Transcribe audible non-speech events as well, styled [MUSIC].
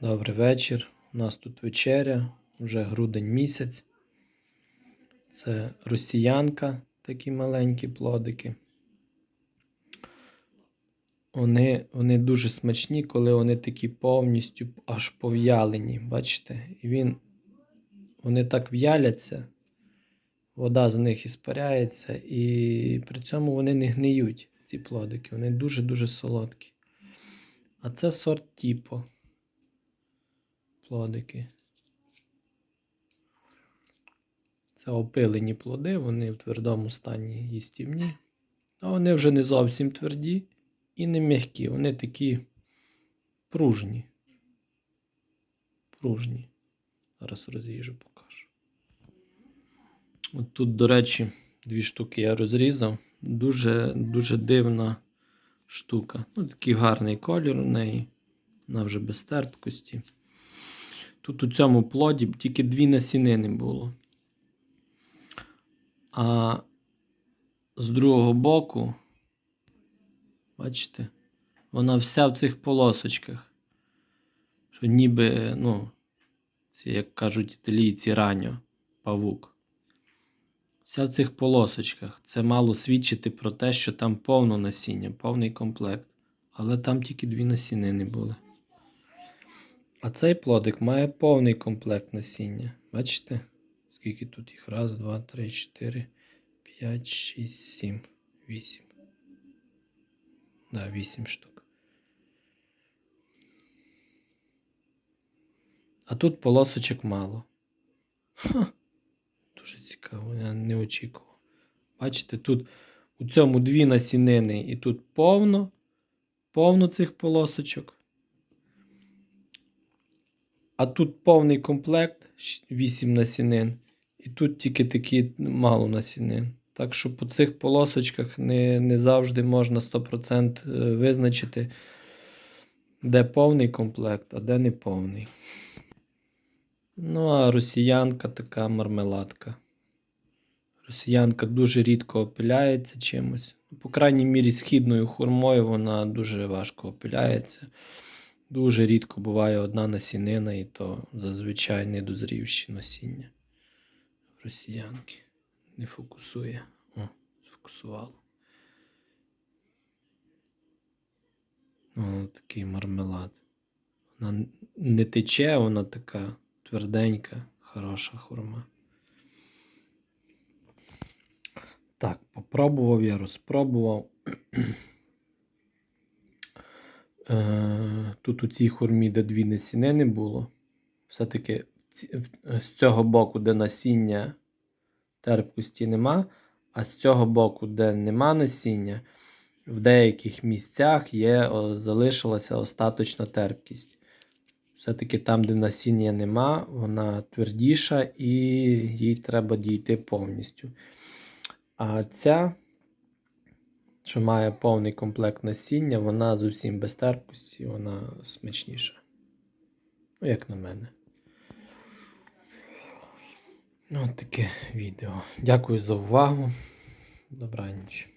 Добрий вечір. У нас тут вечеря, вже грудень місяць. Це росіянка, такі маленькі плодики. Вони, вони дуже смачні, коли вони такі повністю аж пов'ялені. Бачите? І він, вони так в'яляться, вода з них іспаряється, і при цьому вони не гниють, ці плодики. Вони дуже-дуже солодкі. А це сорт Тіпо. Плодики. Це опилені плоди, вони в твердому стані їстівні. А вони вже не зовсім тверді і не м'які. Вони такі пружні. Пружні. Зараз розріжу, покажу. От тут, до речі, дві штуки я розрізав. Дуже, дуже дивна штука. Ну, такий гарний колір у неї. Вона вже без терпкості. Тут у цьому плоді тільки дві насінини було. А з другого боку, бачите, вона вся в цих полосочках. Що ніби, ну, це, як кажуть італійці, ранньо, павук. Вся в цих полосочках. Це мало свідчити про те, що там повно насіння, повний комплект. Але там тільки дві насінини були. А цей плодик має повний комплект насіння. Бачите? Скільки тут їх? Раз, два, три, чотири, п'ять, шість, сім, вісім. Да, вісім штук. А тут полосочок мало. Ха, дуже цікаво, я не очікував. Бачите, тут у цьому дві насінини і тут повно, повно цих полосочок. А тут повний комплект 8 насінин. І тут тільки такі мало насінин. Так що по цих полосочках не, не завжди можна 100% е, визначити, де повний комплект, а де не повний. Ну, а росіянка така мармеладка. Росіянка дуже рідко опиляється чимось. По крайній мірі, східною хурмою вона дуже важко опиляється. Дуже рідко буває одна насінина, і то зазвичай недозрівші насіння. Росіянки. Не фокусує. О, сфокусувало. О, такий мармелад. Вона не тече, вона така тверденька, хороша хурма. Так, попробував я, розпробував. [CLEARS THROAT] Тут у цій хурмі, де дві насінини було, все-таки з цього боку, де насіння терпкості нема, а з цього боку, де нема насіння, в деяких місцях є, о, залишилася остаточна терпкість. Все-таки там, де насіння нема, вона твердіша і їй треба дійти повністю. А ця що має повний комплект насіння, вона зовсім без терпкості, вона смачніша. Ну, як на мене. Ну, от таке відео. Дякую за увагу. Добраніч.